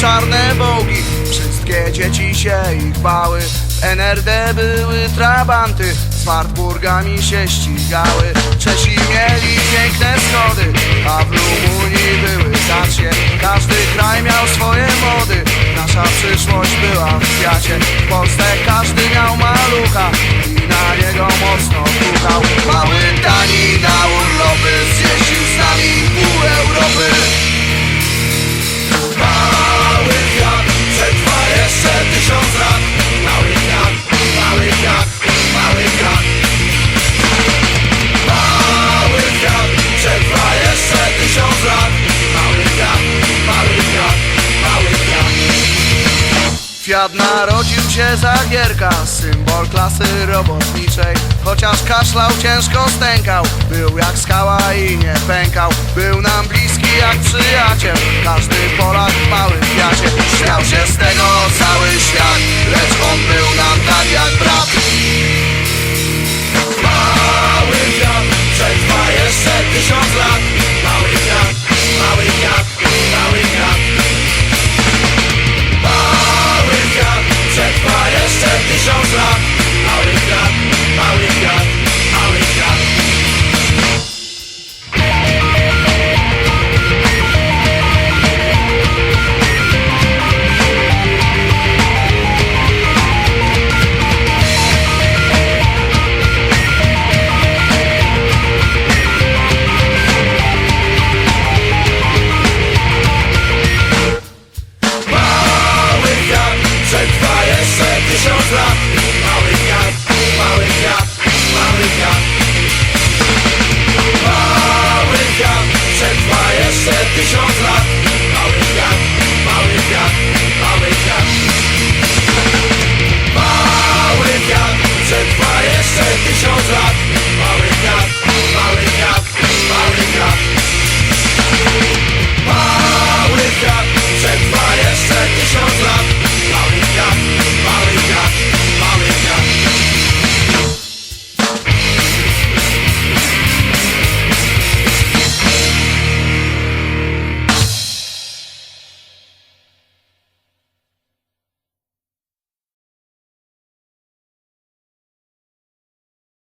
czarne bogi. Wszystkie dzieci się ich bały. W NRD były trabanty. Z Wartburgami się ścigały. Czesi mieli piękne schody A w Rumunii były zacie Fiat narodził się za gierka, symbol klasy robotniczej. Chociaż kaszlał, ciężko stękał, był jak skała i nie pękał. Był nam bliski jak przyjaciel, każdy Polak w